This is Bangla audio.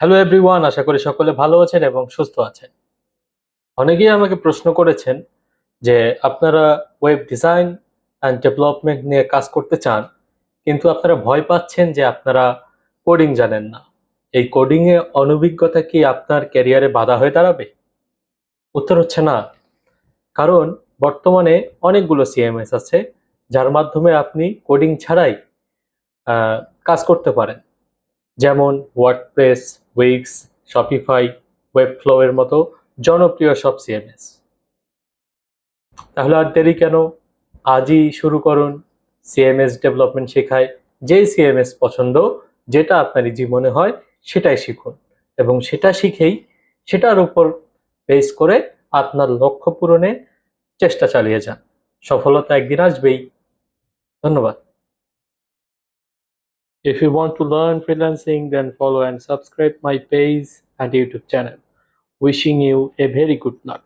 হ্যালো এভরিওয়ান আশা করি সকলে ভালো আছেন এবং সুস্থ আছেন। অনেকেই আমাকে প্রশ্ন করেছেন যে আপনারা ওয়েব ডিজাইন অ্যান্ড ডেভেলপমেন্ট নিয়ে কাজ করতে চান, কিন্তু আপনারা ভয় পাচ্ছেন যে আপনারা কোডিং জানেন না। এই কোডিংয়ে অনভিজ্ঞতা কি আপনার ক্যারিয়ারে বাধা হয়ে দাঁড়াবে? উত্তর হচ্ছে না। কারণ বর্তমানে অনেকগুলো সিএমএস আছে, যার মাধ্যমে আপনি কোডিং ছাড়াই কাজ করতে পারেন। যেমন ওয়ার্ডপ্রেস উইক্স শপিফাই ওয়েবফ্লো এর মতো জনপ্রিয় সব সিএমএস তাহলে আর দেরি কেন? আজই শুরু করুন সিএমএস ডেভেলপমেন্ট শেখায়। যেই সিএমএস পছন্দ, যেটা আপনার ইজি মনে হয়, সেটাই শিখুন। এবং সেটা শিখেই সেটার উপর বেস করে আপনার লক্ষ্য পূরণে চেষ্টা চালিয়ে যান। সফলতা একদিন আসবেই। ধন্যবাদ। If you want to learn freelancing, then follow and subscribe my page and YouTube channel. Wishing you a very good luck.